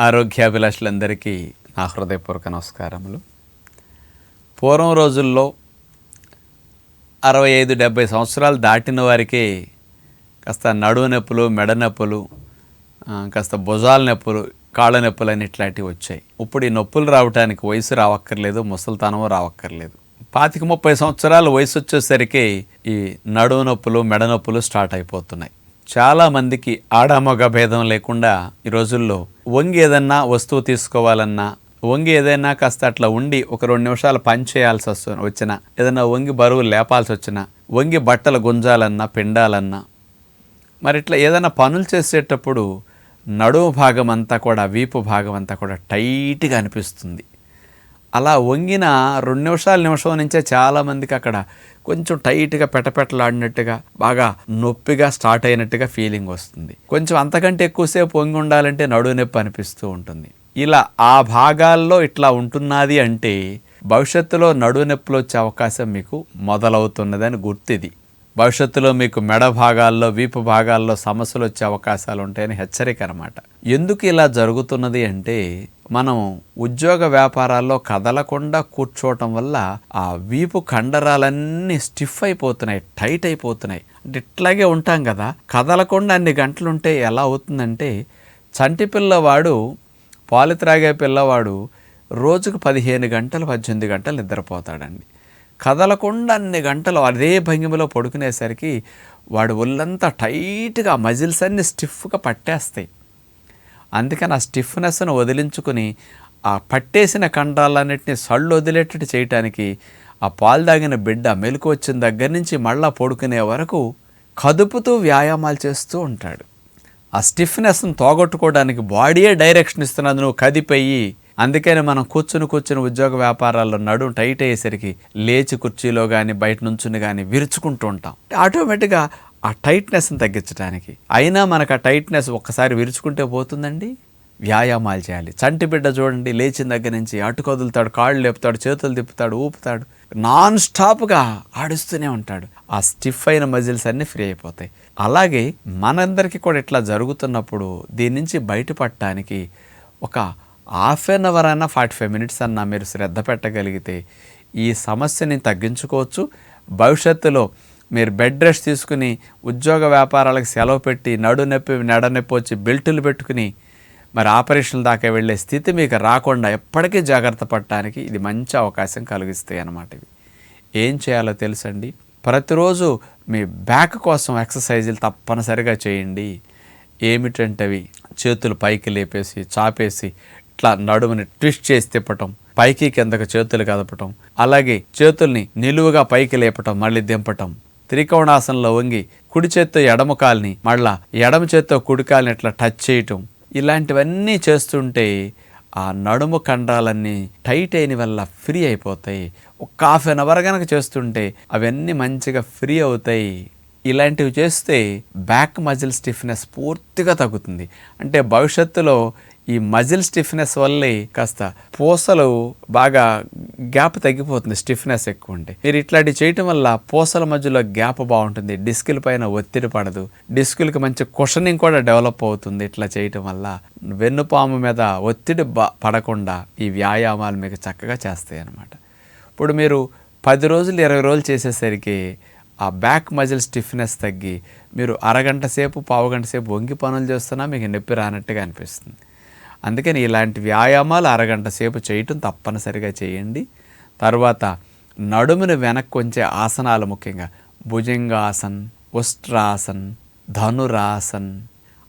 ఆరోగ్యాభిలాషులందరికీ నా హృదయపూర్వక నమస్కారములు. పూర్వం రోజుల్లో అరవై ఐదు డెబ్బై సంవత్సరాలు దాటిన వారికి కాస్త నడువు నొప్పులు మెడ నొప్పులు కాస్త భుజాల నొప్పులు కాళ్ళ నొప్పులు అని ఇట్లాంటివి వచ్చాయి. ఇప్పుడు ఈ నొప్పులు రావడానికి వయసు రావక్కర్లేదు ముసలితనం రావక్కర్లేదు. పాతిక ముప్పై సంవత్సరాలు వయసు వచ్చేసరికి ఈ నడువు నొప్పులు మెడ నొప్పులు స్టార్ట్ అయిపోతున్నాయి. చాలా మందికి ఆడామగ భేదం లేకుండా ఈ రోజుల్లో వంగి ఏదన్నా వస్తువు తీసుకోవాలన్నా వంగి ఏదైనా కాస్త అట్లా ఉండి ఒక రెండు నిమిషాలు పని చేయాల్సి వస్తు వచ్చిన ఏదైనా వంగి బరువు లేపాల్సి వచ్చిన వంగి బట్టలు గుంజాలన్నా పిండాలన్నా మరి ఇట్లా ఏదైనా పనులు చేసేటప్పుడు నడుము భాగం అంతా కూడా వీపు భాగం అంతా కూడా టైట్గా అనిపిస్తుంది. అలా వంగిన రెండు నిమిషాల నిమిషం నుంచే చాలామందికి అక్కడ కొంచెం టైట్గా పెటపెటలాడినట్టుగా బాగా నొప్పిగా స్టార్ట్ అయినట్టుగా ఫీలింగ్ వస్తుంది. కొంచెం అంతకంటే ఎక్కువసేపు వంగి ఉండాలంటే నడువు నొప్పి అనిపిస్తూ ఉంటుంది. ఇలా ఆ భాగాల్లో ఇట్లా ఉంటున్నది అంటే భవిష్యత్తులో నడువు నొప్పులు వచ్చే అవకాశం మీకు మొదలవుతున్నదని గుర్తిది. భవిష్యత్తులో మీకు మెడ భాగాల్లో వీపు భాగాల్లో సమస్యలు వచ్చే అవకాశాలు ఉంటాయని హెచ్చరిక అనమాట ఎందుకు ఇలా జరుగుతున్నది అంటే మనం ఉద్యోగ వ్యాపారాల్లో కదలకుండా కూర్చోవటం వల్ల ఆ వీపు కండరాలన్నీ స్టిఫ్ అయిపోతున్నాయి టైట్ అయిపోతున్నాయి. అంటే ఇట్లాగే ఉంటాం కదా. కదలకుండా అన్ని గంటలు ఉంటే ఎలా అవుతుందంటే చంటి పిల్లవాడు పాలు త్రాగే పిల్లవాడు రోజుకు పదిహేను గంటలు పద్దెనిమిది గంటలు నిద్రపోతాడండి. కదలకుండా అన్ని గంటలు అదే భంగిమలో పడుకునేసరికి వాడు ఒళ్ళంతా టైట్గా మజిల్స్ అన్ని స్టిఫ్గా పట్టేస్తాయి. అందుకని ఆ స్టిఫ్నెస్ను వదిలించుకుని ఆ పట్టేసిన కండరాలన్నింటినీ సళ్ళు వదిలేటట్టు చేయటానికి ఆ పాలు తాగిన బిడ్డ మెలకు వచ్చిన దగ్గర నుంచి మళ్ళా పడుకునే వరకు కదుపుతూ వ్యాయామాలు చేస్తూ ఉంటాడు. ఆ స్టిఫ్నెస్ని తోగొట్టుకోవడానికి బాడీయే డైరెక్షన్ ఇస్తున్నది నువ్వు కదిపోయి అందుకని మనం కూర్చుని కూర్చుని ఉద్యోగ వ్యాపారాల్లో నడుం టైట్ అయ్యేసరికి లేచి కుర్చీలో కానీ బయట నుంచుని కానీ విరుచుకుంటూ ఉంటాం. ఆటోమేటిక్గా ఆ టైట్నెస్ని తగ్గించడానికి అయినా మనకు ఆ టైట్నెస్ ఒక్కసారి విరుచుకుంటే పోతుందండి? వ్యాయామాలు చేయాలి. చంటి బిడ్డ చూడండి లేచిన దగ్గర నుంచి అటుకొదులుతాడు కాళ్ళు లేపుతాడు చేతులు తిప్పుతాడు ఊపుతాడు నాన్ స్టాప్గా ఆడిస్తూనే ఉంటాడు. ఆ స్టిఫ్ అయిన మజిల్స్ అన్నీ ఫ్రీ అయిపోతాయి. అలాగే మనందరికీ కూడా ఇట్లా జరుగుతున్నప్పుడు దీని నుంచి బయటపడటానికి ఒక హాఫ్ అన్ అవర్ అన్న ఫార్టీ ఫైవ్ మినిట్స్ అన్న మీరు శ్రద్ధ పెట్టగలిగితే ఈ సమస్యని తగ్గించుకోవచ్చు. భవిష్యత్తులో మీరు బెడ్ రెస్ట్ తీసుకుని ఉద్యోగ వ్యాపారాలకు సెలవు పెట్టి నడు నొప్పి నడనొప్పి వచ్చి బెల్టులు పెట్టుకుని మరి ఆపరేషన్ల దాకా వెళ్ళే స్థితి మీకు రాకుండా ఎప్పటికీ జాగ్రత్త పడటానికి ఇది మంచి అవకాశం కలిగిస్తాయి అన్నమాట ఇవి. ఏం చేయాలో తెలుసండి? ప్రతిరోజు మీ బ్యాక్ కోసం ఎక్సర్సైజులు తప్పనిసరిగా చేయండి. ఏమిటంటే చేతులు పైకి లేపేసి చాపేసి ఇట్లా నడుముని ట్విస్ట్ చేసి తిప్పటం పైకి కిందకు చేతులు కదపటం అలాగే చేతుల్ని నిలువుగా పైకి లేపటం మళ్ళీ దింపటం. త్రికోణాసనంలో వంగి కుడి చేత్తో ఎడమ కాల్ని మళ్ళా ఎడమ చేత్తో కుడి కాల్ని ఇట్లా టచ్ చేయటం. ఇలాంటివన్నీ చేస్తుంటే ఆ నడుము కండరాలన్నీ టైట్ అయిన వల్ల ఫ్రీ అయిపోతాయి. ఒక హాఫ్ అన్ అవర్ కనుక చేస్తుంటే అవన్నీ మంచిగా ఫ్రీ అవుతాయి. ఇలాంటివి చేస్తే బ్యాక్ మజిల్ స్టిఫ్నెస్ పూర్తిగా తగ్గుతుంది. అంటే భవిష్యత్తులో ఈ మజిల్ స్టిఫ్నెస్ వల్లే కాస్త పూసలు బాగా గ్యాప్ తగ్గిపోతుంది స్టిఫ్నెస్ ఎక్కువ ఉంటే. మీరు ఇట్లాంటి చేయటం వల్ల పూసల మధ్యలో గ్యాప్ బాగుంటుంది డిస్కుల పైన ఒత్తిడి పడదు డిస్కులకి మంచి కుషనింగ్ కూడా డెవలప్ అవుతుంది ఇట్లా చేయటం వల్ల. వెన్నుపాము మీద ఒత్తిడి బ- పడకుండా ఈ వ్యాయామాలు మీకు చక్కగా చేస్తాయి అన్నమాట. ఇప్పుడు మీరు పది రోజులు ఇరవై రోజులు చేసేసరికి ఆ బ్యాక్ మజిల్ స్టిఫ్నెస్ తగ్గి మీరు అరగంట సేపు పావు గంట సేపు వంగి పనులు చేస్తున్నా మీకు నొప్పి రానట్టుగా అనిపిస్తుంది. అందుకని ఇలాంటి వ్యాయామాలు అరగంట సేపు చేయటం తప్పనిసరిగా చేయండి. తర్వాత నడుమును వెనక్కి ఉంచే ఆసనాలు ముఖ్యంగా భుజంగాసన్ ఉష్ట్రాసన్ ధనురాసన్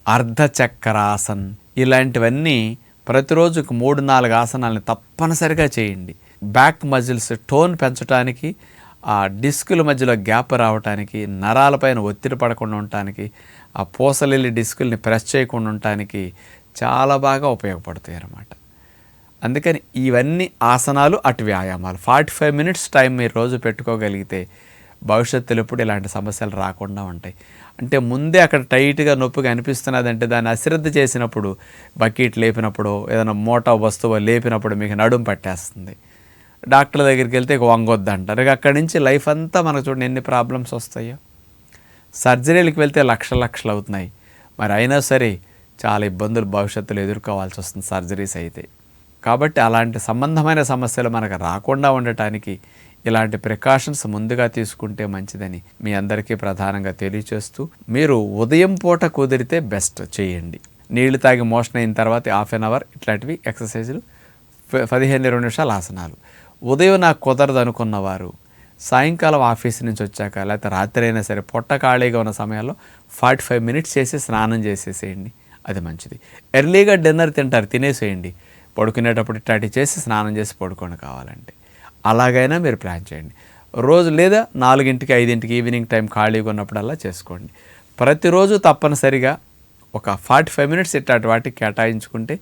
అర్ధచక్రాసన్ ఇలాంటివన్నీ ప్రతిరోజుకు మూడు నాలుగు ఆసనాలని తప్పనిసరిగా చేయండి. బ్యాక్ మజిల్స్ టోన్ పెంచడానికి ఆ డిస్కుల మధ్యలో గ్యాప్ రావటానికి నరాలపైన ఒత్తిడి పడకుండా ఉండటానికి ఆ పూసలిల్లి డిస్కుల్ని ప్రెస్ చేయకుండా ఉండటానికి చాలా బాగా ఉపయోగపడతాయి అన్నమాట. అందుకని ఇవన్నీ ఆసనాలు అటు వ్యాయామాలు. ఫార్టీ ఫైవ్ మినిట్స్ టైం మీరు రోజు పెట్టుకోగలిగితే భవిష్యత్తులో ఎప్పుడు ఇలాంటి సమస్యలు రాకుండా ఉంటాయి. అంటే ముందే అక్కడ టైట్గా నొప్పిగా అనిపిస్తున్నది అంటే దాన్ని అశ్రద్ధ చేసినప్పుడు బకెట్ లేపినప్పుడు ఏదైనా మోటా వస్తువు లేపినప్పుడు మీకు నడుము పట్టేస్తుంది. డాక్టర్ దగ్గరికి వెళ్తే వంగొద్దు అంటారు ఇక అక్కడి నుంచి లైఫ్ అంతా మనకు చూడండి ఎన్ని ప్రాబ్లమ్స్ వస్తాయో. సర్జరీలకు వెళ్తే లక్ష లక్షలు అవుతున్నాయి. మరి అయినా సరే చాలా ఇబ్బందులు భవిష్యత్తులో ఎదుర్కోవాల్సి వస్తుంది సర్జరీస్ అయితే. కాబట్టి అలాంటి సంబంధమైన సమస్యలు మనకు రాకుండా ఉండటానికి ఇలాంటి ప్రికాషన్స్ ముందుగా తీసుకుంటే మంచిదని మీ అందరికీ ప్రధానంగా తెలియచేస్తూ మీరు ఉదయం పూట కుదిరితే బెస్ట్ చేయండి. నీళ్ళు తాగి మోషన్ అయిన తర్వాత హాఫ్ అన్ అవర్ ఇట్లాంటివి ఎక్సర్సైజులు ప- పదిహేను ఇరవై నిమిషాలు ఆసనాలు. ఉదయం నాకు కుదరదు అనుకున్నవారు సాయంకాలం ఆఫీస్ నుంచి వచ్చాక లేకపోతే రాత్రి అయినా సరే పొట్ట ఖాళీగా ఉన్న సమయంలో ఫార్టీ ఫైవ్ మినిట్స్ చేసి స్నానం చేసేసేయండి. అది మంచిది. ఎర్లీగా డిన్నర్ తింటారు తినేసేయండి. పడుకునేటప్పుడు ఇట్లాంటివి చేసి స్నానం చేసి పడుకోండి కావాలంటే. అలాగైనా మీరు ప్లాన్ చేయండి. రోజు లేదా నాలుగింటికి ఐదింటికి ఈవినింగ్ టైం ఖాళీగా ఉన్నప్పుడల్లా చేసుకోండి. ప్రతిరోజు తప్పనిసరిగా ఒక ఫార్టీ ఫైవ్ మినిట్స్ ఇట్లాంటి వాటికి కేటాయించుకుంటే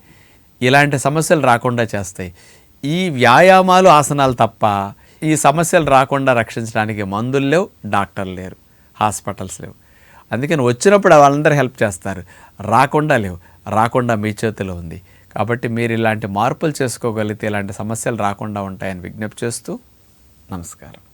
ఇలాంటి సమస్యలు రాకుండా చేస్తాయి. ఈ వ్యాయామాలు ఆసనాలు తప్ప ఈ సమస్యలు రాకుండా రక్షించడానికి మందులు లేవు డాక్టర్లు లేరు హాస్పిటల్స్ లేవు. అందుకని వచ్చినప్పుడు వాళ్ళందరూ హెల్ప్ చేస్తారు. రాకుండా లేవు. రాకుండా మీ చేతిలో ఉంది. కాబట్టి మీరు ఇలాంటి మార్పులు చేసుకోగలిగితే ఇలాంటి సమస్యలు రాకుండా ఉంటాయని విజ్ఞప్తి చేస్తూ నమస్కారం.